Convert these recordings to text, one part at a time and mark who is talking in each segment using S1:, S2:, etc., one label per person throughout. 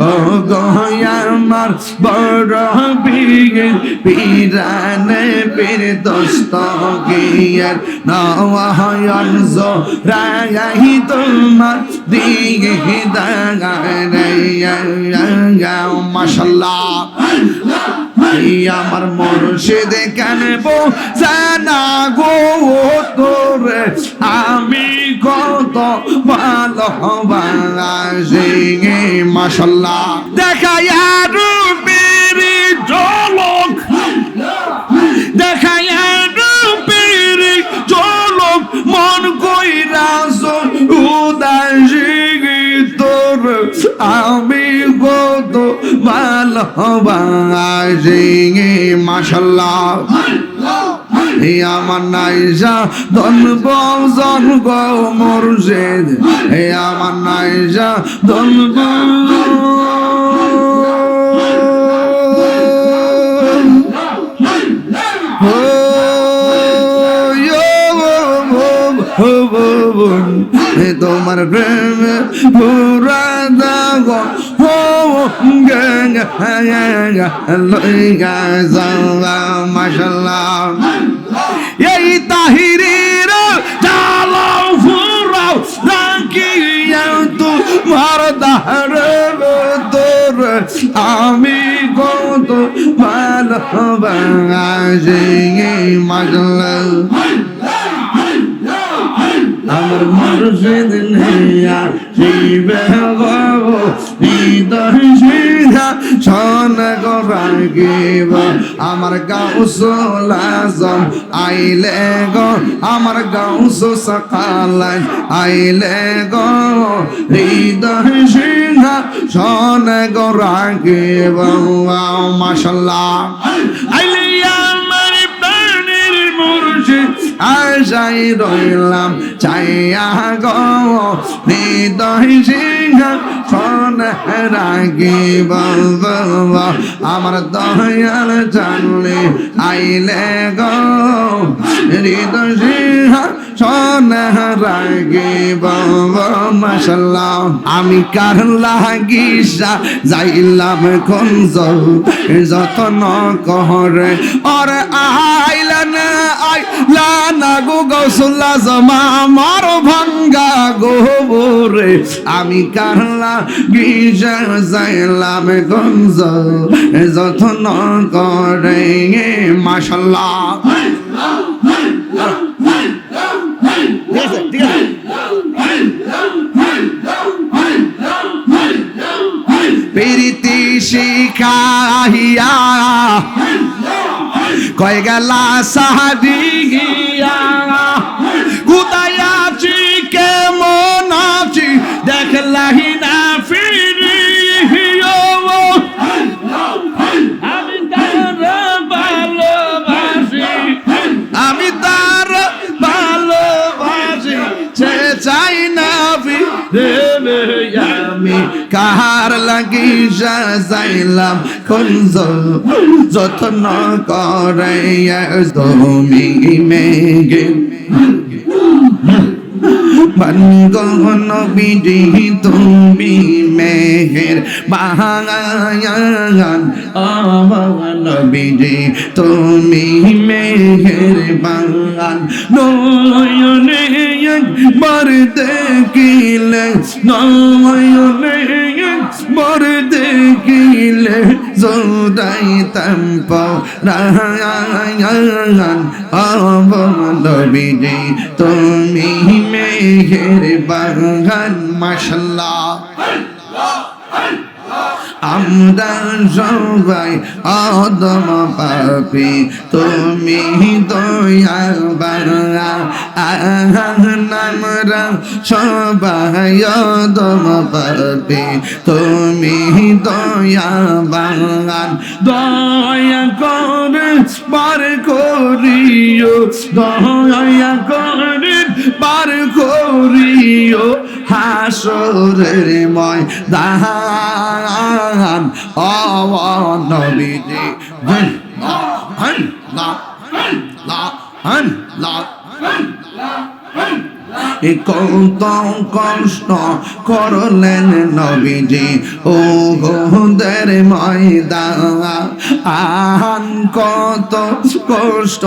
S1: ও গোয়ামার বড় বীর পীরানে পীর দোস্ত গিয়ার নয়ন জো রাই তোমার দিগে দাগা মাশাল্লাহ। আমার মুর্শিদ কানব জানা গো তোরে? আমি কত ভালোবাসি মাসাল্লাহ দেখা আর বেরি চলক দেখা আর বেরি চলক মন কইরা উদাসী। আমি কত ভালোবাসি মাশাল্লাহ এই আমার নাইজা ধন বজন গো এই আমার ধন তোমার প্রেম পুরা দাগ মাসাল্লাহ এই তাহিরের চালাও ফুরাও রাখিয়া তোমার দাহার তোর আমি কত ভালোবাসি মাসাল্লাহ আমার মুর্শিদ নেয়া আমার গাউসুল আইলে গো, আমার গাউসু সকালাই আইলে গো। হৃদয় সিধা ছন গিব মাশাল্লাহ। আশাই রইলাম চাইয়া গো, হৃদয় সিংহ রাগি রাগিব আমার দয়াল জানলে আইলে গো, হৃদয় সিংহ আমি কার লাগিসা যাইলাম খঞ্জ যতন কহরে। ওর আইলেন, আইলানা গো গৌসুল্লা জমা আমার ভাঙ্গা গোবরে। আমি কারলা গিজা যাইলাম গঞ্জ যতন করে মাসাল্লাহ ঠিক আছে ঠিক আছে? প্রীতি শিখাইয়া কয় গেলা সাহাদিয়া কোথায় লাগি যাইলাম কুঞ্জ যত্ন করে তুমি মেঘে। বনগন বিধি তুমি মেঘের বাহান আহ্বান বিধি তুমি মেঘের বাগান নয়নে একবার দেখিলে, নয়নে একবার দেখিলে জোদাইতাম পরায়ান অবদবিজে তুমি মেঘের বাগান মাশাল্লাহ। আমরা সবাই অদম পাপি, তুমি দয়া বাংলা আমরা সবাই অদম পাপি, তুমি দয়া বাংলান দয়া করে বার করিও, দয়া করে বার করিও। হাসরের ময়দান অনবিজি হন হন লা লা হন লা এ কত কষ্ট করলেন নবীজি। ও গোদের ময়দান কত কষ্ট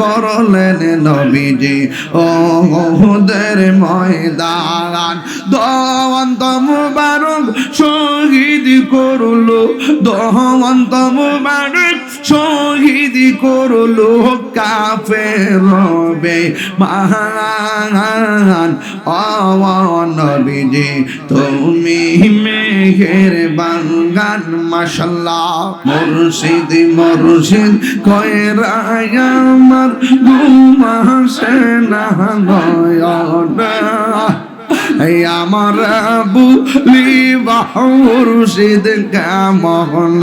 S1: করলেন নবীজি। ও গোদের ময়দান দওয়ান্ত মুবারক শহীদ করল দওয়ান্ত মুবারক শহীদ করল কাফের রবে মহান নবীজি, তুমি মেঘের বাঙ্গান মাশাল্লাহ। মুর্শিদ মুর্শিদ কয়রায় আমার ঘুমাসে না এই আমার বুলি মুর্শিদ কেমন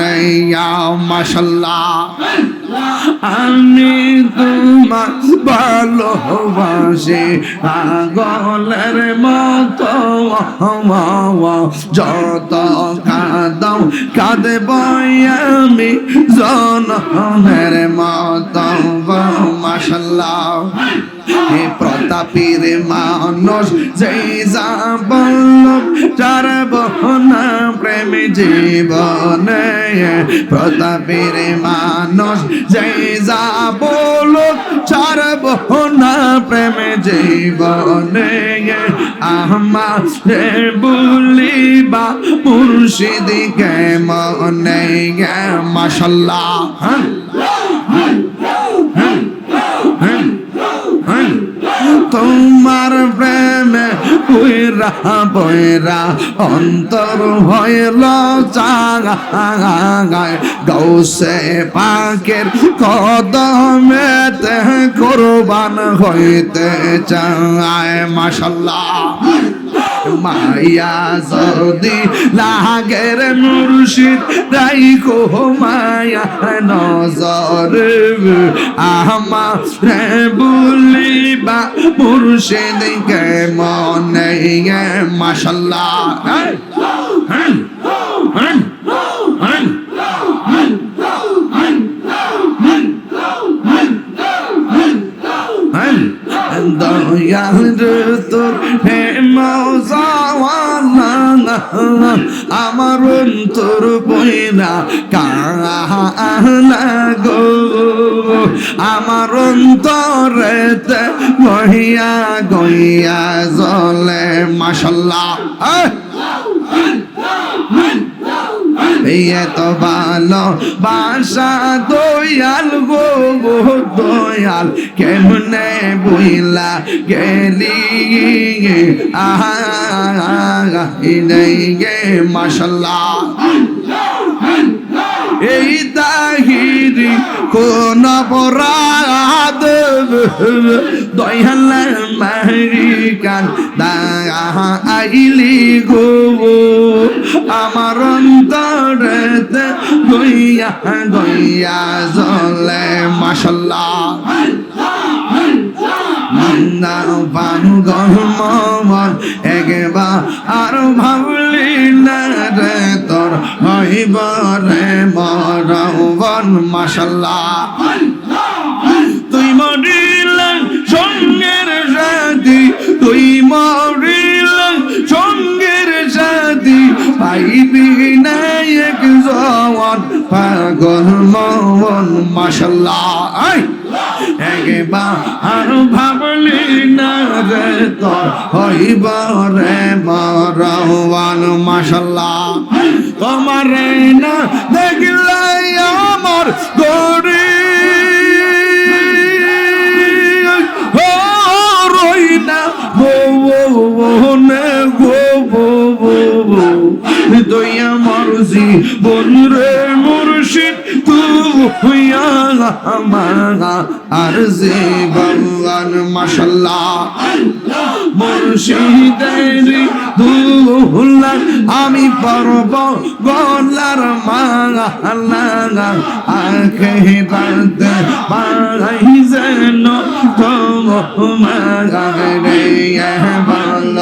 S1: মাশাল্লাহ। আমি তোমার ভালোবাসি আগলের মতো যত কাদাও কাঁদে আমি জনের মতো মাসাল্লাহ হে প্রতাপীর মানুষ, যেই যা বলল যার বহনা প্রেম জীবনে, প্রতাপীর মানুষ, যেই যা বলল যার বহনা প্রেম জীবনে আমার বলিবা মুর্শিদিকে মনে মাসাল্লাহ তোমার প্রেমে উইরা বৈরা অন্তর হইল চাগায় গৌসে পাকের কদমেতে কোরবান হইতে চায় মাসাল্লাহ মায়া যদি লাগের মুর্শিদ রাইখো মায়া নজর আহমা রে বলিবা, মুর্শিদ কে মনে মাশাল্লাহ। হ্যাঁ হ্যাঁ হ্যাঁ দয়াল তোর হে মৌজাওয়ালা আমার অন্তর বইনা কাহা গো? আমার অন্তরেতে বহিয়া গইয়া জলে মাশাল্লাহ। এত ভালো বাসা দয়াল গো গো দয়াল। কেমনে বইলা গেলি আহা গে মাসাল্লাহ এই তাহিরি কোন অপরাধ? দয়াল মারিকান আইলি গো। আমার অন্তরেতে গইয়া গইয়া জলে মাসাল্লাহ না পানু গহমন একবার আর ভাবলি না। রে মারাওয়ান মাশাল্লাহ। তুই মরিলেন সঙ্গের সাথী তুই মরিলেন সঙ্গের সাথী পাইবি না এক জওয়ান, পাগল মন একবার আর ভাবলি না রে তোর হইব রে মরওয়ান মাশাল্লাহ তোমার না দেখলে আমার জীবন রে মুর্শিদ তুই আর জীবন মাশাল্লাহ মুর্শিদের দুলার আমি পর্ব গলার মালা আখে রাত পাই যেন তোমারে বল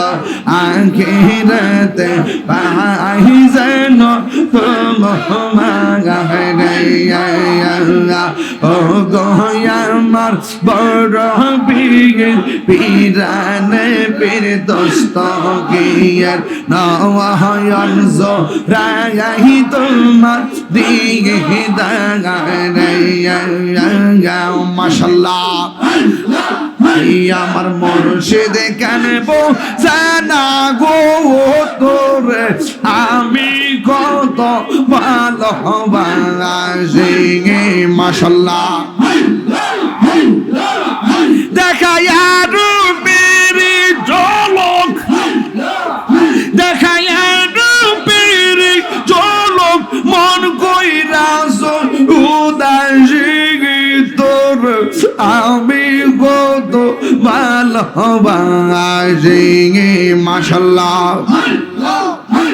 S1: আখে রাত পাই যেন তোমারে ও গোয়ামার বড় বীর পীরানে পীর দোস্ত গিয়ার নয়ন জো রাই তোমার মাশাল্লাহ আমার মুর্শিদ কেন জানা গো তোরে? আমি কত ভালো মাশাল্লাহ। দেখা আমি কত ভালোবাসি মাশাল্লাহ।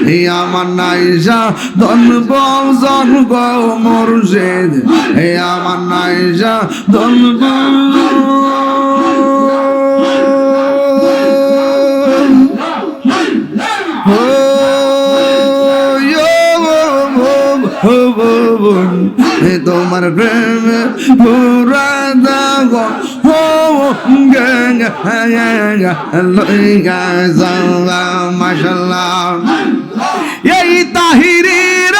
S1: হে আমার নাইজা ধনব জনগ মুর্শিদ। হে আমার নাইজা ধনব তোমার প্রেম পুরা দাগ মাসাল্লাহ এই তাহিরের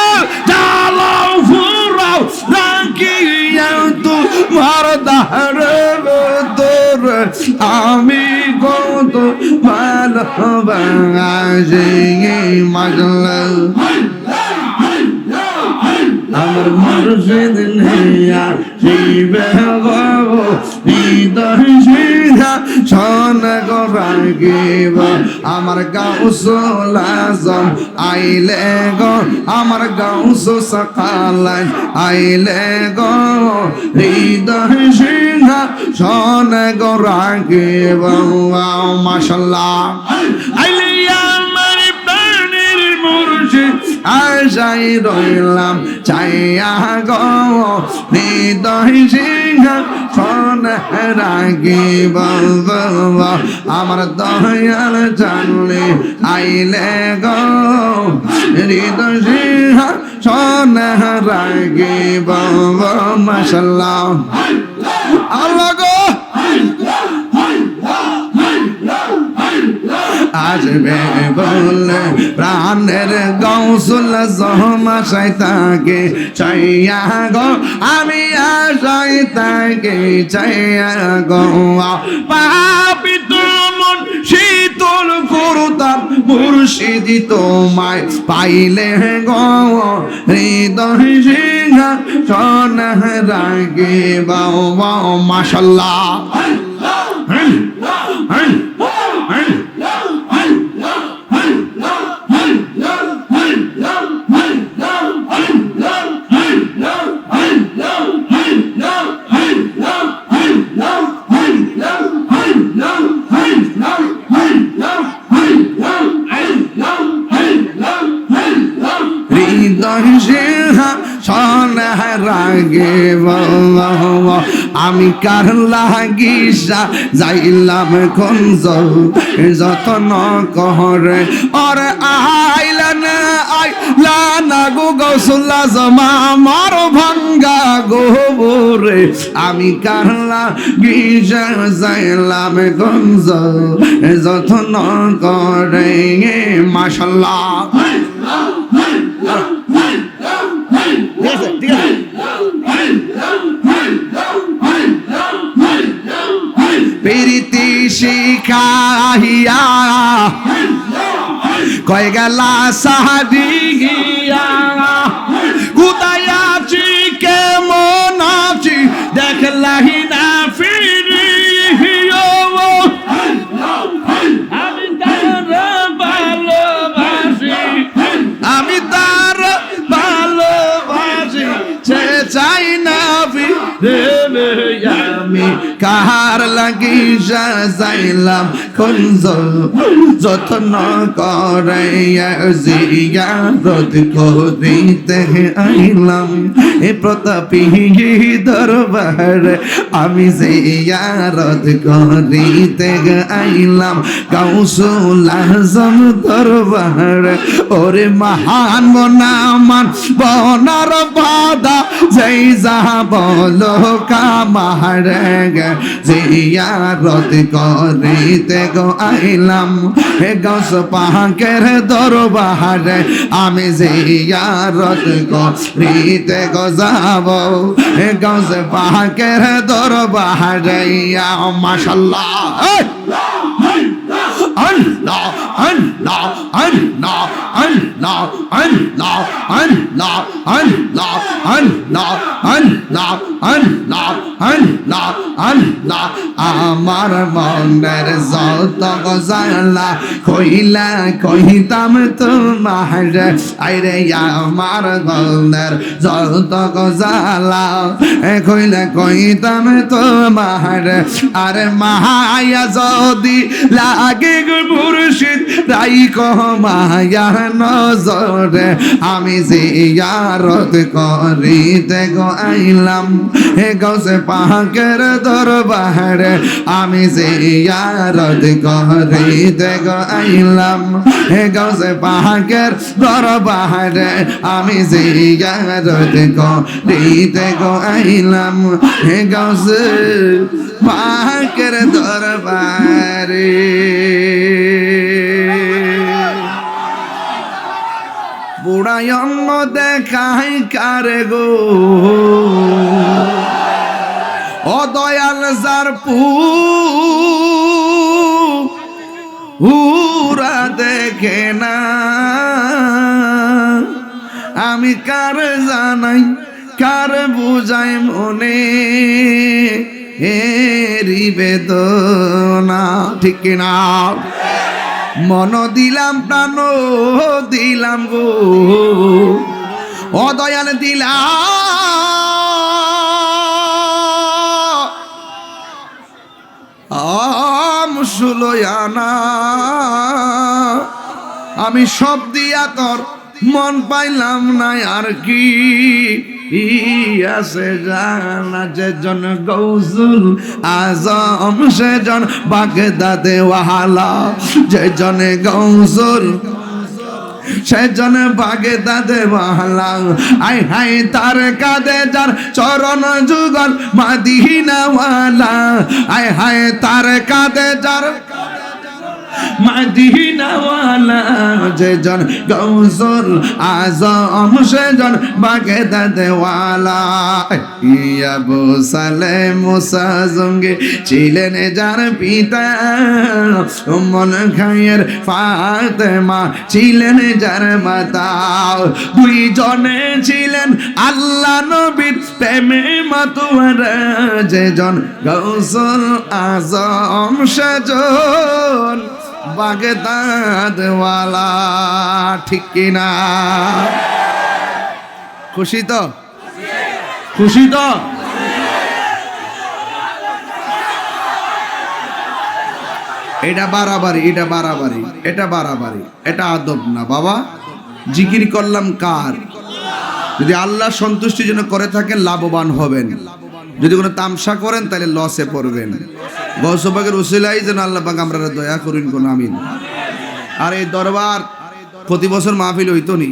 S1: চালাও ফুরাও রাখিয়া তোমার দাহার তোর আমি কত ভালোবাসি আমার মুর্শিদ গব আমার গাউসুল আজম আইলে গো, আমার গাউস সকালাই আইলে গো। হৃদয় সিধা ছন গরাগিব মাশাল্লাহ আইলে আমার প্রাণের মুর্শিদ আশাই রইলাম চাইয়া গো, হৃদয় সিংহ সোনে রাগিব আমার দয়াল জানলে আইলে গো, হৃদয় সিংহ রাগি রাগিব মাসাল্লাহ আল্লাহ গো! আসবে বলে প্রাণের গৌসুল জহমাশাই তাকে চাইয়া গো আমি আশাই তাকে চাইয়া গো পাপি মন শীতল করতাম মুর্শিদি তোমায় পাইলে গো হৃদয় সিংহ সন রাগে বাও বাও মাশাল্লাহ হৃদয় সিংহা সনে রাগে আমি কার লাগিসা? যাইলাম কঞ্জ যতন কহরে। ওর আইলান আইলান গো গৌসুল্লা জমা মার ভাঙ্গা গোবরে। আমি কার লাগিসা? যাইলাম কঞ্জ যতন করে মাশাল্লাহ। মালিকা হিয়া কয়ে গেলা সাহারি গিয়া। কোথায় আছি? কেমন দেখলাহি না ফিরি আমি তার চাই না আমি। কাহার লাগি সাজাইলাম কুঞ্জ যত্ন করে জিয়ারত করিতে আইলাম। এ প্রতাপী দরবার আমি জিয়ারত করিতে আইলাম। গাউসুল আজম দরবার, ওরে মহান মনামান বনার বাদা, যেই যাহা বলো কামার জিয়ারত করিতে গো আইলাম হে গাউস পাহাকের দরবারে আমি জিয়ারত করিতে গো যাব হে গাউস পাহাকের দরবারে ইয়া মাশাআল্লাহ আল্লাহ আল্লাহ আল্লাহ আল্লাহ আল্লাহ আল্লাহ আল্লাহ আল্লাহ আল্লাহ আল্লাহ আমার মনের যত গজালা কইলা কইতাম তোমার আইরে আমার মনের যত গজালা কইলা কইতাম তোমার। আরে মায়া যদি লাগে মুর্শিদ রাই কহ মায়া নজরে আমি জিয়ারত করিতে গো আইলাম। হে গৌসে পাহাকের দরবারে, আমি জিয়ারত করিতে গো আইলাম। হে গৌসে পাহাকের দরবারে, আমি জিয়ারত করিতে গো আইলাম। হে গৌসে পাহাকের দরবারে। অন্ন দেখাই কারে গো? ও দয়াল যার পু হুরা দেখে না। আমি কার জানাই, কার বুঝাই মনে? হেরি বেদনা, ঠিক না মন দিলাম প্রাণ দিলাম গো। অদয়াল দয়াল দিলাম সুলয়ানা আমি সব দিয়া তোর মন পাইলাম না আর কি। আছে জানা যে জন গৌসুল আজম সে জন বাগদাদে ওয়াহালা যে জনে গৌসুল সেজন বাগে দাদে বাহলা আই হাই তার কাদে যার চরণ যুগল মাদিনাওয়ালা। আই হাই তার কাদে যার ছিলেন যার পিতা মন খায়ের ফাতেমা ছিলেন যার মাতা। দুই জনে ছিলেন আল্লাহ নবীর প্রেমে মাতুয়ারা। যে জন গৌসুল আজম সেজন বাগদাদওয়ালা ঠিক কিনা? খুশি তো? খুশি তো? এটা বাড়াবাড়ি এটা বাড়াবাড়ি এটা বাড়াবাড়ি এটা আদব না বাবা। জিকির করলাম কার? যদি আল্লাহ সন্তুষ্টির জন্য করে থাকেন লাভবান হবেন। যদি কোনো তামসা করেন, তাহলে লসে পড়বেন। গৌসবাগের উসিলাই যেন আল্লাহ পাক আমরা দয়া করুন কোন আমিন। আর এই দরবার প্রতি বছর মাহফিল হইতো নি।